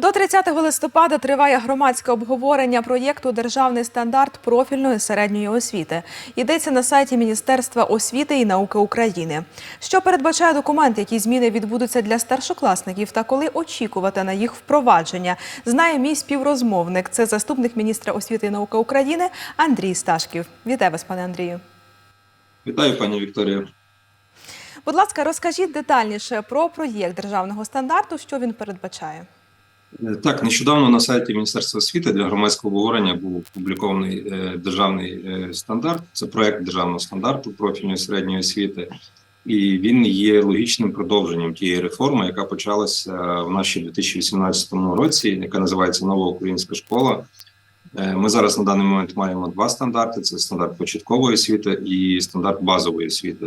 До 30 листопада триває громадське обговорення проєкту Державний стандарт профільної середньої освіти. Йдеться на сайті Міністерства освіти і науки України. Що передбачає документ, які зміни відбудуться для старшокласників та коли очікувати на їх впровадження, знає мій співрозмовник. Це заступник міністра освіти і науки України Андрій Сташків. Вітаю вас, пане Андрію. Вітаю, пані Вікторія. Будь ласка, розкажіть детальніше про проєкт державного стандарту, що він передбачає. Е, Так, нещодавно на сайті Міністерства освіти для громадського обговорення був опублікований е, державний е, стандарт. Це проект державного стандарту профільної середньої освіти, і він є логічним продовженням тієї реформи, яка почалася в нашій 2018 році, яка називається Нова українська школа. Ми зараз на даний момент маємо два стандарти: це стандарт початкової освіти і стандарт базової освіти.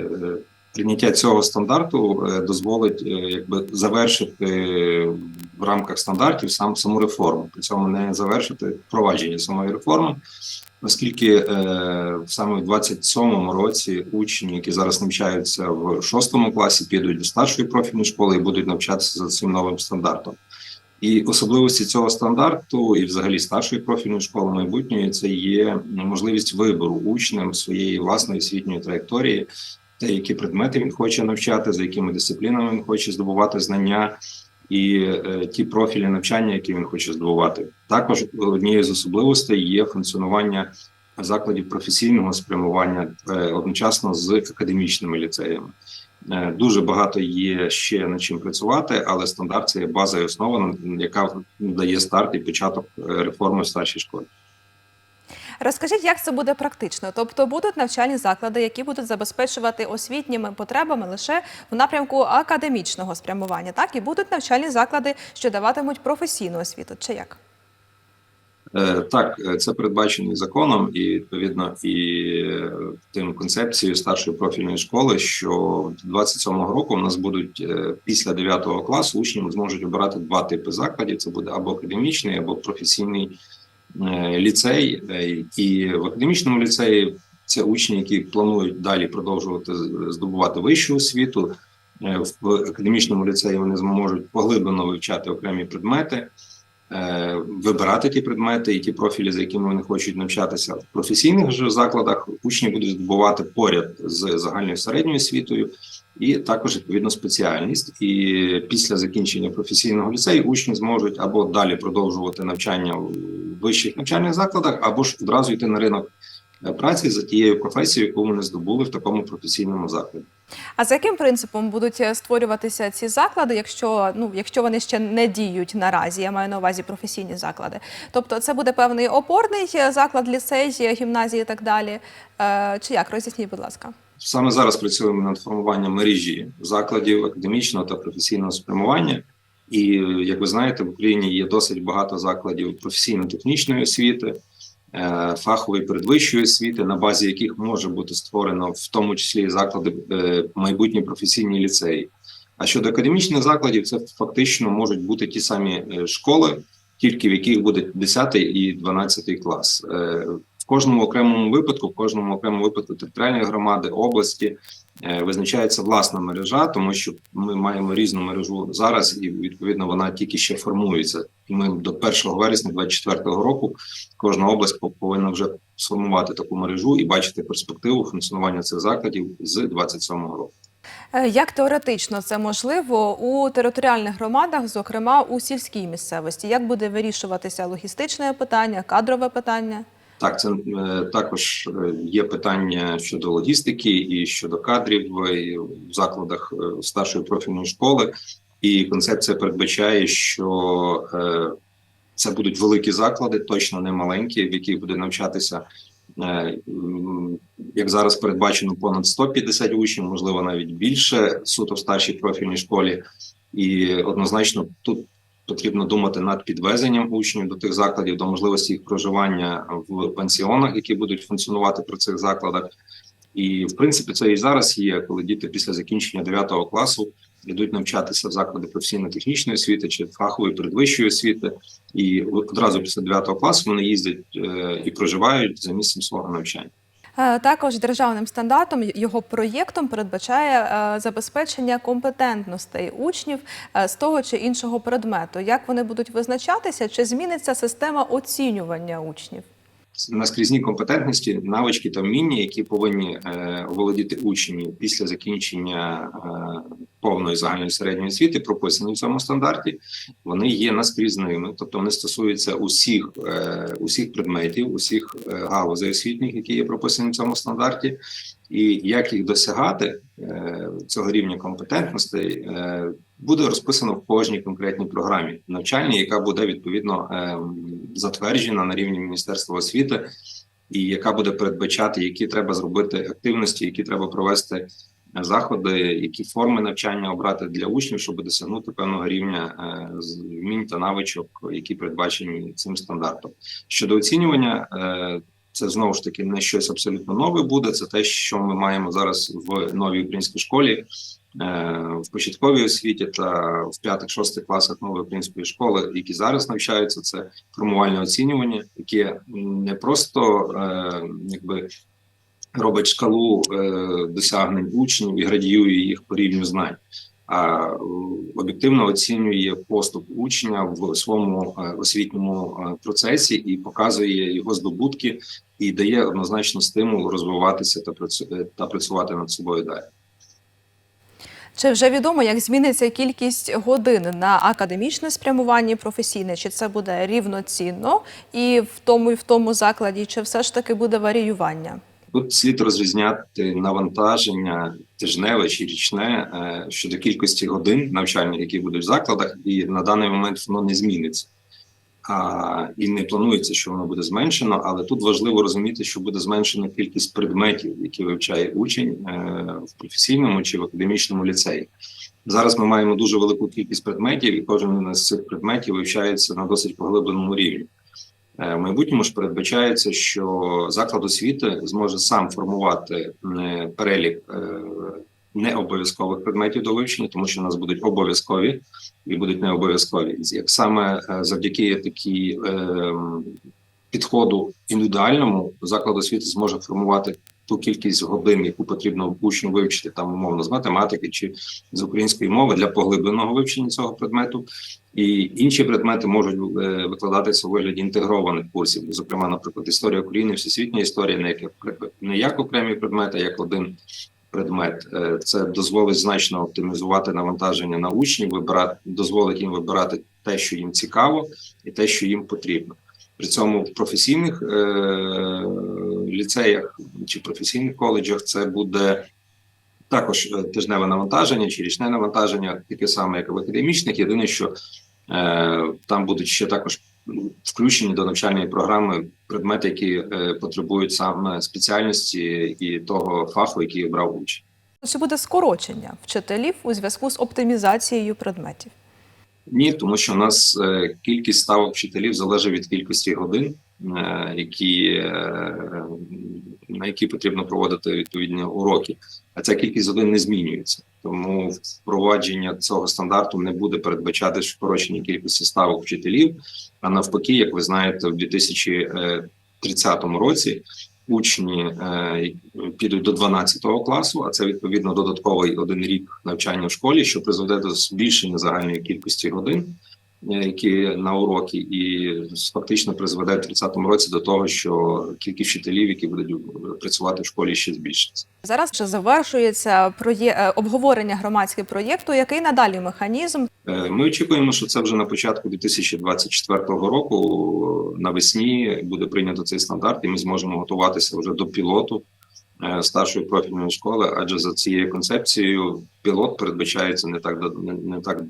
Е, Прийняття цього стандарту е, дозволить е, якби завершити в рамках стандартів сам саму реформу, при цьому не завершити впровадження самої реформи, оскільки е, саме в 27-му році учні, які зараз навчаються в шостому класі, підуть до старшої профільної школи і будуть навчатися за цим новим стандартом. І особливості цього стандарту, і взагалі старшої профільної школи майбутньої, це є можливість вибору учнем своєї власної освітньої траєкторії, те, які предмети він хоче навчати, за якими дисциплінами він хоче здобувати знання, і е, ті профілі навчання, які він хоче здобувати. Також однією з особливостей є функціонування закладів професійного спрямування е, одночасно з академічними ліцеями. Е, Дуже багато є ще над чим працювати, але стандарт це є база і основа, яка дає старт і початок е, реформи в старшій школі. Розкажіть, як це буде практично? Тобто будуть навчальні заклади, які будуть забезпечувати освітніми потребами лише в напрямку академічного спрямування, так і будуть навчальні заклади, що даватимуть професійну освіту, чи як? Е, Так, е, це передбачено законом, і відповідно і е, тим концепцією старшої профільної школи, що 27-го року у нас будуть після 9 класу учні зможуть обирати два типи закладів: це буде або академічний, або професійний ліцей. Е, І в академічному ліцеї це учні, які планують далі продовжувати здобувати вищу освіту. Е, В академічному ліцеї вони зможуть поглиблено вивчати окремі предмети е, вибирати ті предмети і ті профілі, за якими вони хочуть навчатися в професійних же закладах. Учні будуть здобувати поряд з загальною середньою освітою, і також відповідно спеціальність. І після закінчення професійного ліцею учні зможуть або далі продовжувати навчання в вищих навчальних закладах, або ж одразу йти на ринок е, праці за тією професією, яку вони здобули в такому професійному закладі. А за яким принципом будуть е, створюватися ці заклади, якщо ну якщо вони ще не діють наразі? Я маю на увазі професійні заклади. Тобто, це буде певний опорний е, заклад, ліцей, гімназії і так далі. Чи як роз'ясніть, будь ласка? Саме зараз працюємо над формуванням мережі закладів академічного та професійного спрямування. І як ви знаєте, в Україні є досить багато закладів професійно-технічної освіти, е, фахової передвищої освіти, на базі яких може бути створено в тому числі заклади е, майбутні професійні ліцеї. А щодо академічних закладів, це фактично можуть бути ті самі е, школи, тільки в яких буде 10 і 12 клас. Кожному окремому випадку, в кожному окремому випадку територіальної громади, області е, визначається власна мережа, тому що ми маємо різну мережу зараз, і відповідно вона тільки ще формується. І ми до 1 вересня 2024 року кожна область пов- повинна вже сформувати таку мережу і бачити перспективу функціонування цих закладів з 2027 року. Е, Як теоретично це можливо у територіальних громадах, зокрема у сільській місцевості? Як буде вирішуватися логістичне питання, кадрове питання? Так, це е, також е, є питання щодо логістики і щодо кадрів в закладах е, старшої профільної школи. І концепція передбачає, що це будуть великі заклади, точно не маленькі, в яких буде навчатися, як зараз передбачено, понад 150 учнів, можливо, навіть більше суто в старшій профільній школі. І однозначно тут потрібно думати над підвезенням учнів до тих закладів, до можливості їх проживання в пансіонах, які будуть функціонувати при цих закладах. І в принципі це і зараз є, коли діти після закінчення 9 класу йдуть навчатися в заклади професійно-технічної освіти чи фахової передвищої освіти, і одразу після 9 класу вони їздять е, і проживають за місцем свого навчання. Е, Також державним стандартом його проєктом передбачає е, забезпечення компетентностей учнів е, з того чи іншого предмету. Як вони будуть визначатися? Чи зміниться система оцінювання учнів? Наскрізні компетентності, навички та вміння, які повинні е, володіти учні після закінчення е, повної загальної середньої освіти, прописані в цьому стандарті, вони є наскрізними, тобто вони стосуються усіх, е, усіх предметів, усіх галузей освітніх, які є прописані в цьому стандарті. І як їх досягати цього рівня компетентностей, е, буде розписано в кожній конкретній програмі навчальній, яка буде відповідно е, затверджена на рівні Міністерства освіти, і яка буде передбачати, які треба зробити активності, які треба провести е, заходи, які форми навчання обрати для учнів, щоб досягнути певного рівня е, вмінь та навичок, які передбачені цим стандартом. Щодо оцінювання. е, це знову ж таки не щось абсолютно нове буде. Це те, що ми маємо зараз в новій українській школі, в початковій освіті та в п'ятих-шостих класах нової української школи, які зараз навчаються. Це формувальне оцінювання, яке не просто е, якби робить шкалу е, досягнень учнів і градіює їх по рівню знань. А е, об'єктивно оцінює поступ учня в своєму е, освітньому е, процесі і показує його здобутки, і дає однозначно стимул розвиватися е, та працювати над собою далі. Чи вже відомо, як зміниться кількість годин на академічне спрямування професійне? Чи це буде рівноцінно і в тому, і в тому закладі, чи все ж таки буде варіювання? Тут слід розрізняти навантаження тижневе чи річне е, щодо кількості годин навчальних, які будуть в закладах, і на даний момент воно не зміниться. А, і не планується, що воно буде зменшено, але тут важливо розуміти, що буде зменшена кількість предметів, які вивчає учень е, в професійному чи в академічному ліцеї. Зараз ми маємо дуже велику кількість предметів, і кожен з цих предметів вивчається на досить поглибленому рівні. Е, В майбутньому ж передбачається, що заклад освіти зможе сам формувати е, перелік е, необов'язкових предметів до вивчення, тому що у нас будуть обов'язкові і будуть не обов'язкові. Як саме е, завдяки такій е, підходу індивідуальному заклад освіти зможе формувати ту кількість годин, яку потрібно учню вивчити там умовно з математики чи з української мови для поглибленого вивчення цього предмету. І інші предмети можуть е, викладатися у вигляді інтегрованих курсів, зокрема, наприклад, історія України, всесвітня історія, не як не як окремі предмети, а як один предмет. Е, Це дозволить значно оптимізувати навантаження на учнів, вибирати дозволить їм вибирати те, що їм цікаво, і те, що їм потрібно. При цьому в професійних е, ліцеях чи професійних коледжах це буде також е, тижневе навантаження чи річне навантаження, таке саме, як в академічних. Єдине, що е, там будуть ще також включені до навчальної програми предмети, які е, потребують саме спеціальності і того фаху, який обрав учень. Чи буде скорочення вчителів у зв'язку з оптимізацією предметів? Ні, тому що у нас е, кількість ставок вчителів залежить від кількості годин, е, які, е, на які потрібно проводити відповідні уроки. А ця кількість годин не змінюється. Тому впровадження цього стандарту не буде передбачати скорочення кількості ставок вчителів. А навпаки, як ви знаєте, в 2030 році учні е, підуть до 12 класу, а це відповідно додатковий один рік навчання в школі, що призведе до збільшення загальної кількості годин, які на уроки, і фактично призведе в 30 році до того, що кількість вчителів, які будуть працювати в школі, ще збільшиться. Зараз вже завершується проє... е, обговорення громадського проєкту. Який надалі механізм? Е, Ми очікуємо, що це вже на початку 2024 року навесні буде прийнято цей стандарт, і ми зможемо готуватися вже до пілоту е, старшої профільної школи. Адже за цією концепцією пілот передбачається не так не, так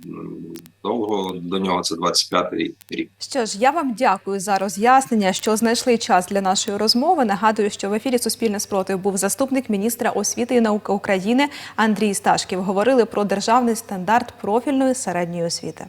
довго. До нього це 25-й рік. Що ж, я вам дякую за роз'яснення, що знайшли час для нашої розмови. Нагадую, що в ефірі Суспільне спротив був заступник міністра освіти і науки України Андрій Сташків. Говорили про державний стандарт профільної середньої освіти.